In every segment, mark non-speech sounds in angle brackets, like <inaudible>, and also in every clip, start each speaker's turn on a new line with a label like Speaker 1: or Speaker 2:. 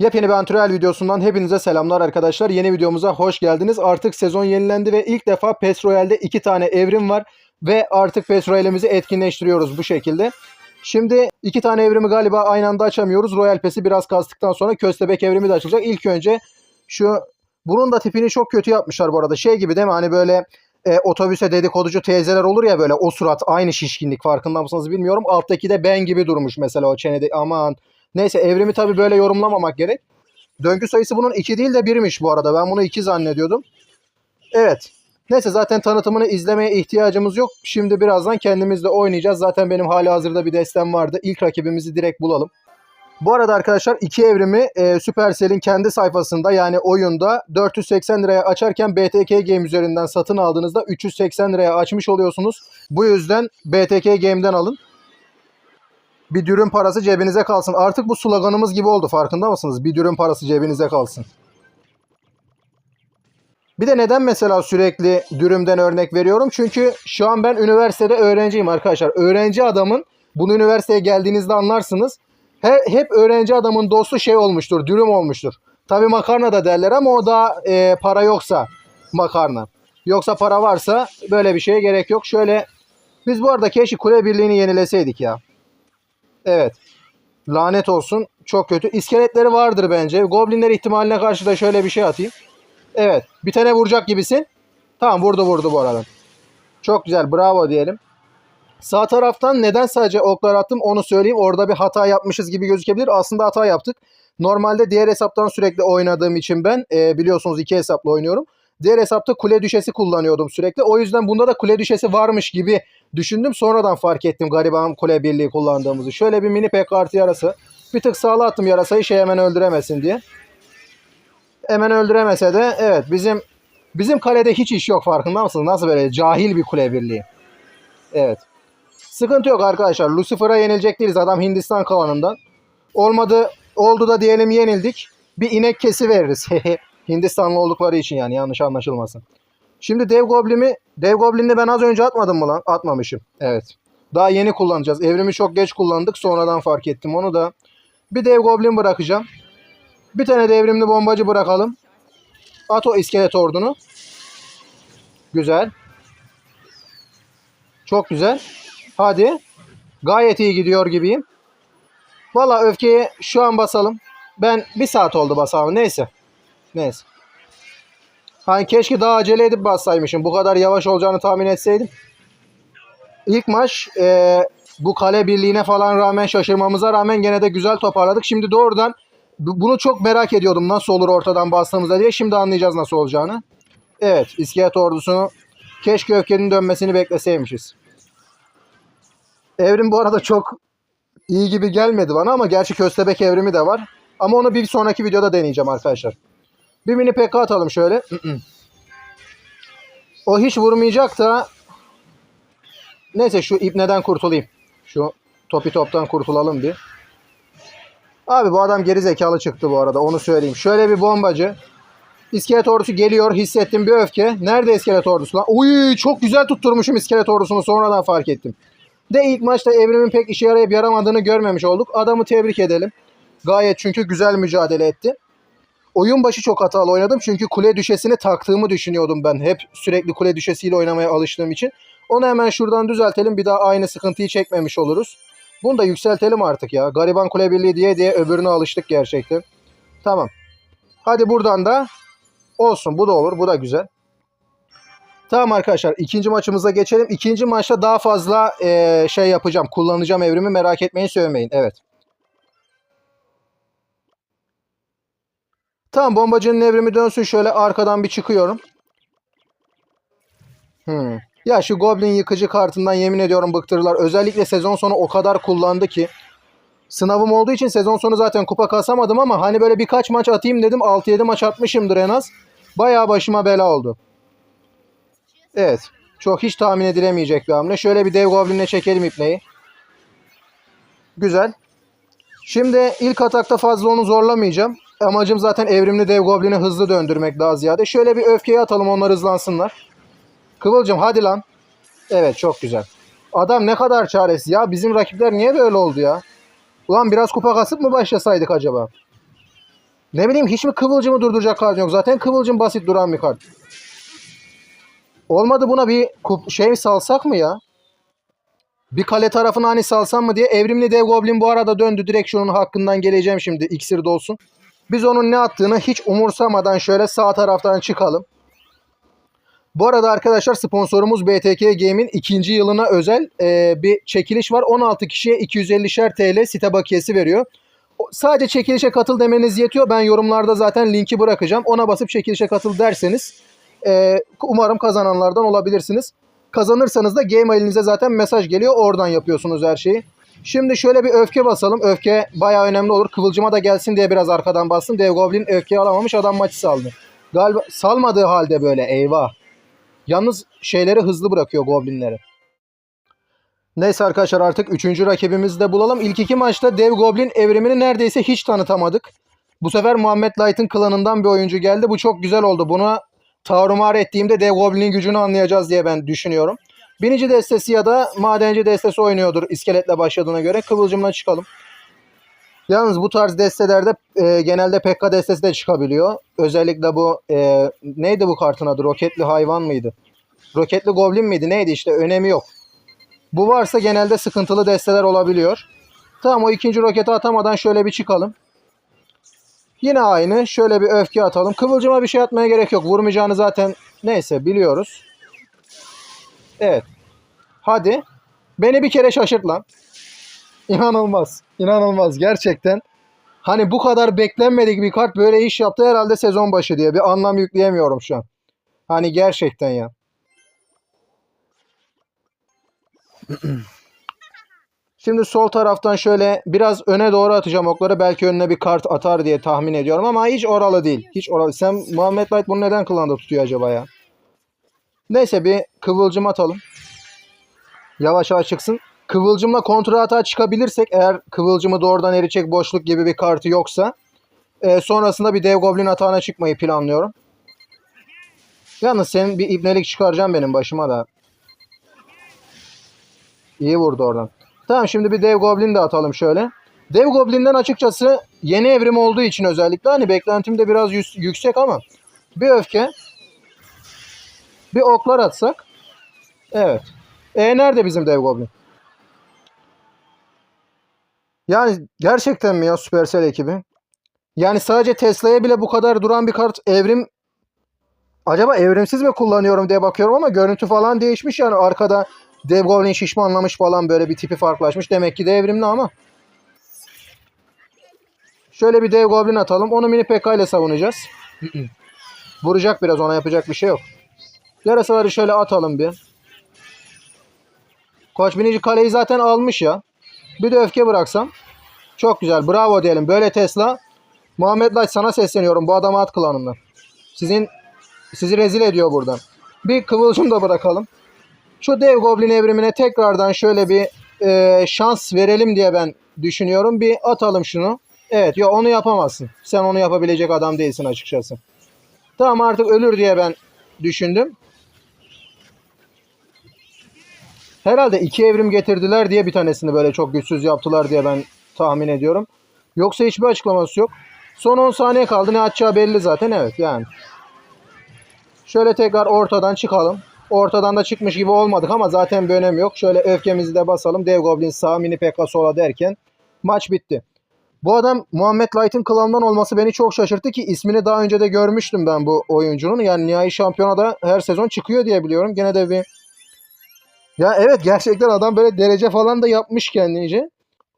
Speaker 1: Yepyeni bir antrenör videosundan hepinize selamlar arkadaşlar. Yeni videomuza hoş geldiniz. Artık sezon yenilendi ve ilk defa PES Royale'de iki tane evrim var. Ve artık PES Royale'imizi etkinleştiriyoruz bu şekilde. Şimdi iki tane evrimi galiba aynı anda açamıyoruz. Royal PES'i biraz kastıktan sonra köstebek evrimi de açılacak. İlk önce şu bunun da tipini çok kötü yapmışlar bu arada. Şey gibi değil mi? Hani böyle e, otobüse dedikoducu teyzeler olur ya böyle o surat aynı şişkinlik farkında mısınız bilmiyorum. Alttaki de ben gibi durmuş mesela o çenede aman. Neyse evrimi tabii böyle yorumlamamak gerek. Döngü sayısı bunun 2 değil de 1'miş bu arada. Ben bunu 2 zannediyordum. Evet. Neyse zaten tanıtımını izlemeye ihtiyacımız yok. Şimdi birazdan kendimiz de oynayacağız. Zaten benim hali hazırda bir destem vardı. İlk rakibimizi direkt bulalım. Bu arada arkadaşlar iki evrimi e, Supercell'in kendi sayfasında yani oyunda 480 liraya açarken BTK Game üzerinden satın aldığınızda 380 liraya açmış oluyorsunuz. Bu yüzden BTK Game'den alın. Bir dürüm parası cebinize kalsın. Artık bu sloganımız gibi oldu farkında mısınız? Bir dürüm parası cebinize kalsın. Bir de neden mesela sürekli dürümden örnek veriyorum? Çünkü şu an ben üniversitede öğrenciyim arkadaşlar. Öğrenci adamın bunu üniversiteye geldiğinizde anlarsınız. He- hep öğrenci adamın dostu şey olmuştur, dürüm olmuştur. Tabi makarna da derler ama o da e, para yoksa makarna. Yoksa para varsa böyle bir şeye gerek yok. Şöyle biz bu arada keşke kule birliğini yenileseydik ya. Evet. Lanet olsun. Çok kötü. İskeletleri vardır bence. Goblinler ihtimaline karşı da şöyle bir şey atayım. Evet. Bir tane vuracak gibisin. Tamam vurdu vurdu bu arada. Çok güzel. Bravo diyelim. Sağ taraftan neden sadece oklar attım onu söyleyeyim. Orada bir hata yapmışız gibi gözükebilir. Aslında hata yaptık. Normalde diğer hesaptan sürekli oynadığım için ben e, biliyorsunuz iki hesapla oynuyorum. Diğer hesapta kule düşesi kullanıyordum sürekli. O yüzden bunda da kule düşesi varmış gibi düşündüm. Sonradan fark ettim gariban kule birliği kullandığımızı. Şöyle bir mini pek artı yarası. Bir tık sağla attım yarasayı şey hemen öldüremesin diye. Hemen öldüremese de evet bizim bizim kalede hiç iş yok farkında mısınız? Nasıl böyle cahil bir kule birliği. Evet. Sıkıntı yok arkadaşlar. Lucifer'a yenilecek değiliz. Adam Hindistan kalanından. Olmadı oldu da diyelim yenildik. Bir inek kesi veririz. <laughs> Hindistanlı oldukları için yani yanlış anlaşılmasın. Şimdi dev goblin'i dev goblin'i ben az önce atmadım mı lan? Atmamışım. Evet. Daha yeni kullanacağız. Evrimi çok geç kullandık. Sonradan fark ettim onu da. Bir dev goblin bırakacağım. Bir tane devrimli bombacı bırakalım. At o iskelet ordunu. Güzel. Çok güzel. Hadi. Gayet iyi gidiyor gibiyim. Valla öfkeyi şu an basalım. Ben bir saat oldu basalım. Neyse. Neyse. Hani keşke daha acele edip bassaymışım. Bu kadar yavaş olacağını tahmin etseydim. İlk maç e, bu kale birliğine falan rağmen şaşırmamıza rağmen gene de güzel toparladık. Şimdi doğrudan bu- bunu çok merak ediyordum nasıl olur ortadan bastığımızda diye. Şimdi anlayacağız nasıl olacağını. Evet iskelet ordusunu keşke öfkenin dönmesini bekleseymişiz. Evrim bu arada çok iyi gibi gelmedi bana ama gerçi köstebek evrimi de var. Ama onu bir sonraki videoda deneyeceğim arkadaşlar. Bir mini PK atalım şöyle. o hiç vurmayacak da neyse şu ipneden kurtulayım. Şu topi toptan kurtulalım bir. Abi bu adam geri zekalı çıktı bu arada onu söyleyeyim. Şöyle bir bombacı. İskelet ordusu geliyor hissettim bir öfke. Nerede iskelet ordusu lan? Uy çok güzel tutturmuşum iskelet ordusunu sonradan fark ettim. De ilk maçta evrimin pek işe yarayıp yaramadığını görmemiş olduk. Adamı tebrik edelim. Gayet çünkü güzel mücadele etti. Oyun başı çok hatalı oynadım çünkü kule düşesini taktığımı düşünüyordum ben. Hep sürekli kule düşesiyle oynamaya alıştığım için. Onu hemen şuradan düzeltelim. Bir daha aynı sıkıntıyı çekmemiş oluruz. Bunu da yükseltelim artık ya. Gariban kule birliği diye diye öbürüne alıştık gerçekten. Tamam. Hadi buradan da olsun. Bu da olur. Bu da güzel. Tamam arkadaşlar ikinci maçımıza geçelim. İkinci maçta daha fazla eee, şey yapacağım. Kullanacağım evrimi merak etmeyin söylemeyin. Evet. Tamam bombacının evrimi dönsün şöyle arkadan bir çıkıyorum. Hmm. Ya şu Goblin yıkıcı kartından yemin ediyorum bıktırdılar. Özellikle sezon sonu o kadar kullandı ki. Sınavım olduğu için sezon sonu zaten kupa kasamadım ama hani böyle birkaç maç atayım dedim. 6-7 maç atmışımdır en az. Bayağı başıma bela oldu. Evet. Çok hiç tahmin edilemeyecek bir hamle. Şöyle bir dev goblinle çekelim ipneyi. Güzel. Şimdi ilk atakta fazla onu zorlamayacağım. Amacım zaten evrimli dev goblini hızlı döndürmek daha ziyade. Şöyle bir öfkeyi atalım onlar hızlansınlar. Kıvılcım hadi lan. Evet çok güzel. Adam ne kadar çaresiz ya. Bizim rakipler niye böyle oldu ya? Ulan biraz kupa kasıp mı başlasaydık acaba? Ne bileyim hiç mi Kıvılcım'ı durduracak kart yok. Zaten Kıvılcım basit duran bir kart. Olmadı buna bir kup- şey salsak mı ya? Bir kale tarafına hani salsam mı diye evrimli dev goblin bu arada döndü. Direkt şunun hakkından geleceğim şimdi iksir dolsun. Biz onun ne attığını hiç umursamadan şöyle sağ taraftan çıkalım. Bu arada arkadaşlar sponsorumuz BTK Game'in ikinci yılına özel e, bir çekiliş var. 16 kişiye 250'şer TL site bakiyesi veriyor. Sadece çekilişe katıl demeniz yetiyor. Ben yorumlarda zaten linki bırakacağım. Ona basıp çekilişe katıl derseniz e, umarım kazananlardan olabilirsiniz. Kazanırsanız da game elinize zaten mesaj geliyor. Oradan yapıyorsunuz her şeyi. Şimdi şöyle bir öfke basalım. Öfke bayağı önemli olur. Kıvılcıma da gelsin diye biraz arkadan bastım. Dev Goblin öfkeyi alamamış. Adam maçı saldı. Galiba salmadığı halde böyle eyvah. Yalnız şeyleri hızlı bırakıyor Goblinleri. Neyse arkadaşlar artık 3. rakibimizi de bulalım. İlk iki maçta Dev Goblin evrimini neredeyse hiç tanıtamadık. Bu sefer Muhammed Light'ın klanından bir oyuncu geldi. Bu çok güzel oldu. Buna tarumar ettiğimde Dev Goblin'in gücünü anlayacağız diye ben düşünüyorum. Binici destesi ya da madenci destesi oynuyordur iskeletle başladığına göre. Kıvılcımla çıkalım. Yalnız bu tarz destelerde e, genelde Pekka destesi de çıkabiliyor. Özellikle bu e, neydi bu kartın adı? Roketli hayvan mıydı? Roketli goblin miydi? Neydi işte önemi yok. Bu varsa genelde sıkıntılı desteler olabiliyor. Tamam o ikinci roketi atamadan şöyle bir çıkalım. Yine aynı. Şöyle bir öfke atalım. Kıvılcıma bir şey atmaya gerek yok. Vurmayacağını zaten neyse biliyoruz. Evet. Hadi. Beni bir kere şaşırt lan. İnanılmaz. İnanılmaz. Gerçekten. Hani bu kadar beklenmedik bir kart böyle iş yaptı herhalde sezon başı diye. Bir anlam yükleyemiyorum şu an. Hani gerçekten ya. <clears throat> Şimdi sol taraftan şöyle biraz öne doğru atacağım okları. Belki önüne bir kart atar diye tahmin ediyorum ama hiç oralı değil. Hiç oralı. Sen Muhammed Light bunu neden klanda tutuyor acaba ya? Neyse bir kıvılcım atalım. Yavaş yavaş çıksın. Kıvılcımla kontra hata çıkabilirsek eğer kıvılcımı doğrudan eritecek boşluk gibi bir kartı yoksa e, sonrasında bir dev goblin hatana çıkmayı planlıyorum. Yalnız senin bir ibnelik çıkaracağım benim başıma da. İyi vurdu oradan. Tamam şimdi bir dev goblin de atalım şöyle. Dev goblinden açıkçası yeni evrim olduğu için özellikle hani beklentim de biraz yüksek ama bir öfke bir oklar atsak evet. E nerede bizim dev goblin? Yani gerçekten mi ya Supercell ekibi? Yani sadece Tesla'ya bile bu kadar duran bir kart evrim acaba evrimsiz mi kullanıyorum diye bakıyorum ama görüntü falan değişmiş yani arkada Dev Goblin şişmanlamış falan böyle bir tipi farklılaşmış. Demek ki de evrimli ama. Şöyle bir Dev Goblin atalım. Onu mini PK ile savunacağız. Vuracak biraz ona yapacak bir şey yok. Yarasaları şöyle atalım bir. Koç binici kaleyi zaten almış ya. Bir de öfke bıraksam. Çok güzel. Bravo diyelim. Böyle Tesla. Muhammed Light sana sesleniyorum. Bu adamı at klanından. Sizin sizi rezil ediyor buradan. Bir kıvılcım da bırakalım. Şu dev goblin evrimine tekrardan şöyle bir e, şans verelim diye ben düşünüyorum. Bir atalım şunu. Evet ya onu yapamazsın. Sen onu yapabilecek adam değilsin açıkçası. Tamam artık ölür diye ben düşündüm. Herhalde iki evrim getirdiler diye bir tanesini böyle çok güçsüz yaptılar diye ben tahmin ediyorum. Yoksa hiçbir açıklaması yok. Son 10 saniye kaldı. Ne atacağı belli zaten. Evet yani. Şöyle tekrar ortadan çıkalım. Ortadan da çıkmış gibi olmadık ama zaten bir önemi yok. Şöyle öfkemizi de basalım. Dev Goblin sağ, Mini Pekka sola derken maç bitti. Bu adam Muhammed Light'ın klanından olması beni çok şaşırttı ki ismini daha önce de görmüştüm ben bu oyuncunun. Yani nihai şampiyonada her sezon çıkıyor diye biliyorum. Gene de bir ya evet gerçekten adam böyle derece falan da yapmış kendince.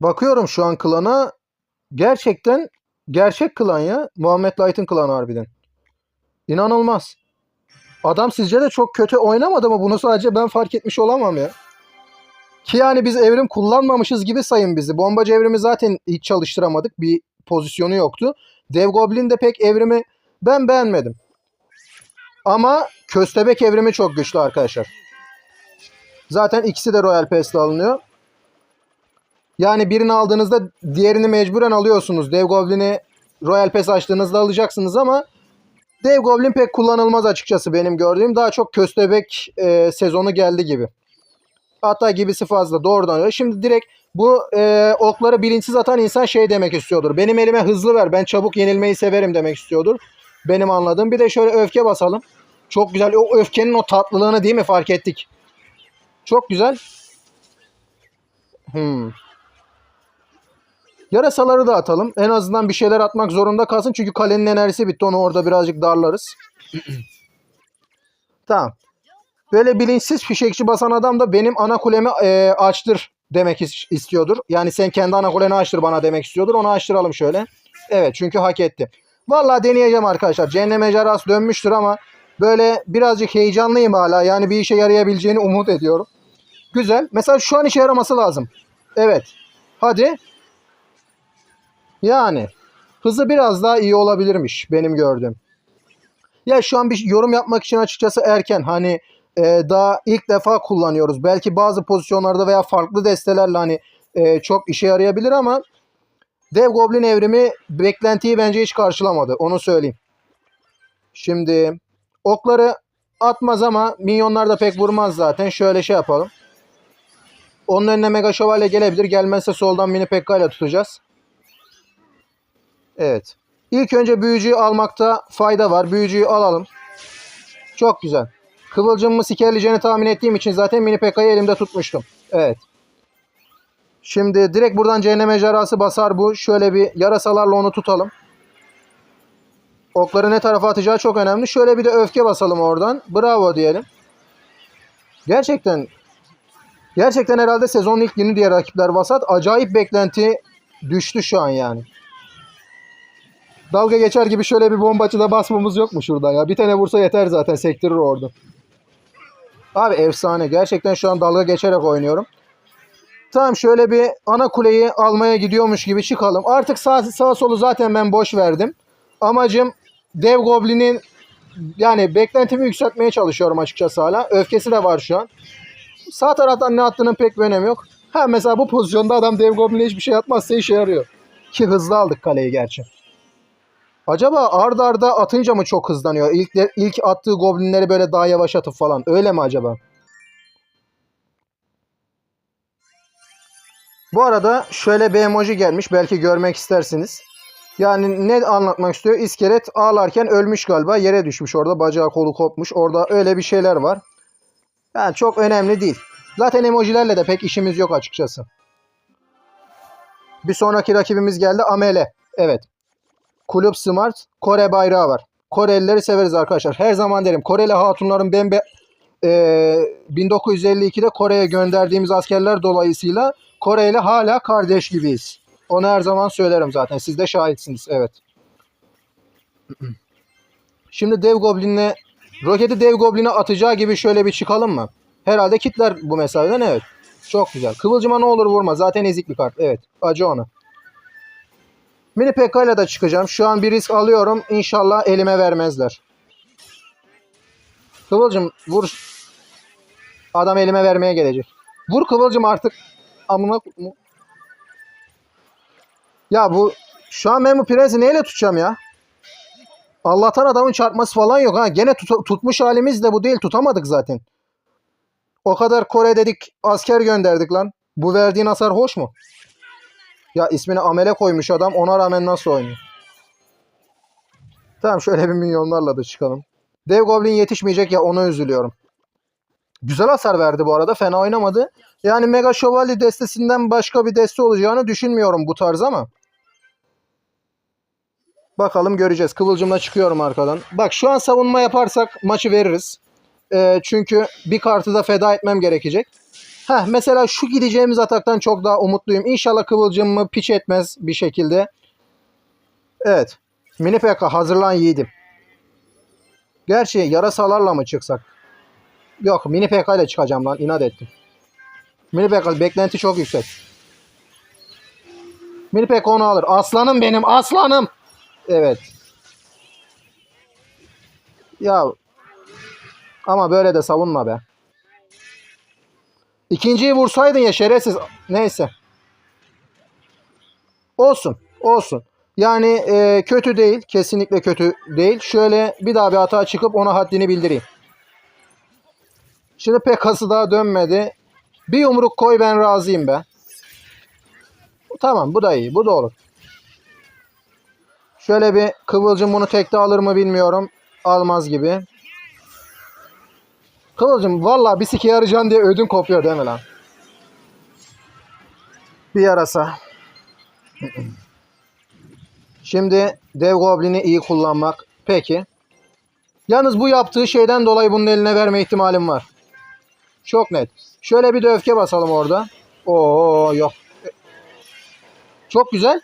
Speaker 1: Bakıyorum şu an klana. Gerçekten gerçek klan ya. Muhammed Light'ın klanı harbiden. İnanılmaz. Adam sizce de çok kötü oynamadı mı? Bunu sadece ben fark etmiş olamam ya. Ki yani biz evrim kullanmamışız gibi sayın bizi. Bombacı evrimi zaten hiç çalıştıramadık. Bir pozisyonu yoktu. Dev Goblin de pek evrimi ben beğenmedim. Ama Köstebek evrimi çok güçlü arkadaşlar. Zaten ikisi de Royal Pass'le alınıyor. Yani birini aldığınızda diğerini mecburen alıyorsunuz. Dev Goblin'i Royal Pass açtığınızda alacaksınız ama Dev Goblin pek kullanılmaz açıkçası benim gördüğüm. Daha çok köstebek e, sezonu geldi gibi. Hatta gibisi fazla doğrudan. Şimdi direkt Bu e, okları bilinçsiz atan insan şey demek istiyordur. Benim elime hızlı ver. Ben çabuk yenilmeyi severim demek istiyordur. Benim anladığım. Bir de şöyle öfke basalım. Çok güzel. O öfkenin o tatlılığını değil mi fark ettik. Çok güzel. Hmm. Yarasaları da atalım. En azından bir şeyler atmak zorunda kalsın. Çünkü kalenin enerjisi bitti. Onu orada birazcık darlarız. <clears throat> tamam. Böyle bilinçsiz fişekçi basan adam da benim ana kulemi e, açtır demek is- istiyordur. Yani sen kendi ana kuleni açtır bana demek istiyordur. Onu açtıralım şöyle. Evet çünkü hak etti. Vallahi deneyeceğim arkadaşlar. Cehennem ejderhası dönmüştür ama böyle birazcık heyecanlıyım hala. Yani bir işe yarayabileceğini umut ediyorum. Güzel. Mesela şu an işe yaraması lazım. Evet. Hadi. Yani hızı biraz daha iyi olabilirmiş benim gördüğüm. Ya şu an bir yorum yapmak için açıkçası erken. Hani e, daha ilk defa kullanıyoruz. Belki bazı pozisyonlarda veya farklı destelerle hani e, çok işe yarayabilir ama Dev Goblin evrimi beklentiyi bence hiç karşılamadı. Onu söyleyeyim. Şimdi okları atmaz ama minyonlar da pek vurmaz zaten. Şöyle şey yapalım. Onun önüne Mega Şövalye gelebilir. Gelmezse soldan Mini Pekka ile tutacağız. Evet. İlk önce büyücüyü almakta fayda var. Büyücüyü alalım. Çok güzel. Kıvılcımımı sikerleyeceğini tahmin ettiğim için zaten Mini Pekka'yı elimde tutmuştum. Evet. Şimdi direkt buradan cehennem ejderhası basar bu. Şöyle bir yarasalarla onu tutalım. Okları ne tarafa atacağı çok önemli. Şöyle bir de öfke basalım oradan. Bravo diyelim. Gerçekten gerçekten herhalde sezonun ilk günü diye rakipler vasat. Acayip beklenti düştü şu an yani. Dalga geçer gibi şöyle bir bombacı da basmamız yok mu şurada ya? Bir tane vursa yeter zaten sektirir orada. Abi efsane. Gerçekten şu an dalga geçerek oynuyorum. Tamam şöyle bir ana kuleyi almaya gidiyormuş gibi çıkalım. Artık sağ, sağ solu zaten ben boş verdim. Amacım Dev Goblin'in yani beklentimi yükseltmeye çalışıyorum açıkçası hala. Öfkesi de var şu an. Sağ taraftan ne attığının pek bir önemi yok. Ha mesela bu pozisyonda adam Dev Goblin'e hiçbir şey atmazsa işe yarıyor. Ki hızlı aldık kaleyi gerçi. Acaba ard arda atınca mı çok hızlanıyor? İlk, ilk attığı goblinleri böyle daha yavaş atıp falan. Öyle mi acaba? Bu arada şöyle bir emoji gelmiş. Belki görmek istersiniz. Yani ne anlatmak istiyor? İskelet ağlarken ölmüş galiba. Yere düşmüş orada. Bacağı kolu kopmuş. Orada öyle bir şeyler var. Yani çok önemli değil. Zaten emojilerle de pek işimiz yok açıkçası. Bir sonraki rakibimiz geldi. Amele. Evet. Kulüp Smart Kore bayrağı var. Korelileri severiz arkadaşlar. Her zaman derim Koreli hatunların bembe e, 1952'de Kore'ye gönderdiğimiz askerler dolayısıyla Kore ile hala kardeş gibiyiz. Onu her zaman söylerim zaten. Siz de şahitsiniz. Evet. <clears throat> Şimdi Dev Goblin'le roketi Dev Goblin'e atacağı gibi şöyle bir çıkalım mı? Herhalde kitler bu mesafeden evet. Çok güzel. Kıvılcıma ne olur vurma. Zaten ezik bir kart. Evet. Acı ona. Mini Pekka ile de çıkacağım. Şu an bir risk alıyorum. İnşallah elime vermezler. Kıvılcım vur. Adam elime vermeye gelecek. Vur Kıvılcım artık. Amına? Ya bu şu an ben bu prensi neyle tutacağım ya? Allah'tan adamın çarpması falan yok ha. Gene tut- tutmuş halimiz de bu değil. Tutamadık zaten. O kadar Kore dedik asker gönderdik lan. Bu verdiğin hasar hoş mu? Ya ismini Amele koymuş adam. Ona rağmen nasıl oynuyor? Tamam şöyle bir milyonlarla da çıkalım. Dev Goblin yetişmeyecek ya ona üzülüyorum. Güzel hasar verdi bu arada. Fena oynamadı. Yani Mega Şövalye destesinden başka bir deste olacağını düşünmüyorum bu tarz ama. Bakalım göreceğiz. Kıvılcımla çıkıyorum arkadan. Bak şu an savunma yaparsak maçı veririz. Ee, çünkü bir kartı da feda etmem gerekecek. Heh, mesela şu gideceğimiz ataktan çok daha umutluyum. İnşallah kıvılcımımı piç etmez bir şekilde. Evet. Mini PK hazırlan yiğidim. Gerçi yarasalarla mı çıksak? Yok mini PK ile çıkacağım lan. inat ettim. Mini PK beklenti çok yüksek. Mini PK onu alır. Aslanım benim aslanım. Evet. Ya ama böyle de savunma be. İkinciyi vursaydın ya şerefsiz. Neyse. Olsun. Olsun. Yani e, kötü değil. Kesinlikle kötü değil. Şöyle bir daha bir hata çıkıp ona haddini bildireyim. Şimdi pekası daha dönmedi. Bir yumruk koy ben razıyım be. Tamam bu da iyi. Bu da olur. Şöyle bir Kıvılcım bunu tekte alır mı bilmiyorum. Almaz gibi. Kıvılcım valla bir sike yarayacaksın diye ödün kopuyor değil mi lan? Bir yarasa. Şimdi dev goblini iyi kullanmak. Peki. Yalnız bu yaptığı şeyden dolayı bunun eline verme ihtimalim var. Çok net. Şöyle bir de öfke basalım orada. Oo yok. Çok güzel.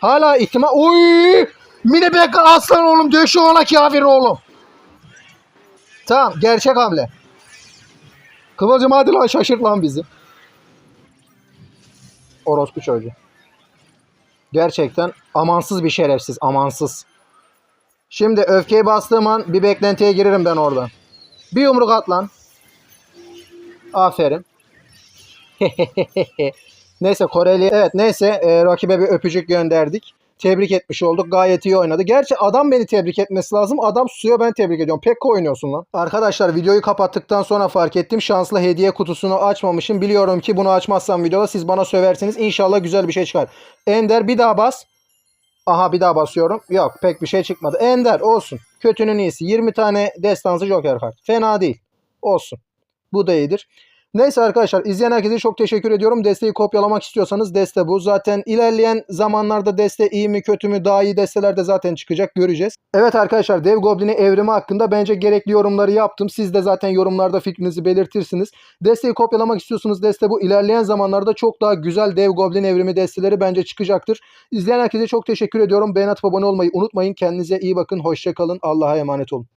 Speaker 1: Hala ihtimal... Oy! Mini Beka aslan oğlum. Döşü ona kafir oğlum. Tamam. Gerçek hamle. Kıvılcım hadi lan şaşırt lan bizi. Orospu çocuğu. Gerçekten amansız bir şerefsiz. Amansız. Şimdi öfkeyi bastığım an bir beklentiye girerim ben orada. Bir yumruk at lan. Aferin. <laughs> neyse Koreli evet neyse e, rakibe bir öpücük gönderdik. Tebrik etmiş olduk. Gayet iyi oynadı. Gerçi adam beni tebrik etmesi lazım. Adam susuyor ben tebrik ediyorum. Pek oynuyorsun lan. Arkadaşlar videoyu kapattıktan sonra fark ettim. Şanslı hediye kutusunu açmamışım. Biliyorum ki bunu açmazsam videoda siz bana söversiniz. İnşallah güzel bir şey çıkar. Ender bir daha bas. Aha bir daha basıyorum. Yok pek bir şey çıkmadı. Ender olsun. Kötünün iyisi. 20 tane destansı Joker kart. Fena değil. Olsun. Bu da iyidir. Neyse arkadaşlar izleyen herkese çok teşekkür ediyorum. Desteği kopyalamak istiyorsanız deste bu. Zaten ilerleyen zamanlarda deste iyi mi kötü mü daha iyi desteler de zaten çıkacak göreceğiz. Evet arkadaşlar Dev Goblin'i evrimi hakkında bence gerekli yorumları yaptım. Siz de zaten yorumlarda fikrinizi belirtirsiniz. Desteği kopyalamak istiyorsanız deste bu. İlerleyen zamanlarda çok daha güzel Dev Goblin evrimi desteleri bence çıkacaktır. İzleyen herkese çok teşekkür ediyorum. Beğen atıp abone olmayı unutmayın. Kendinize iyi bakın. Hoşçakalın. Allah'a emanet olun.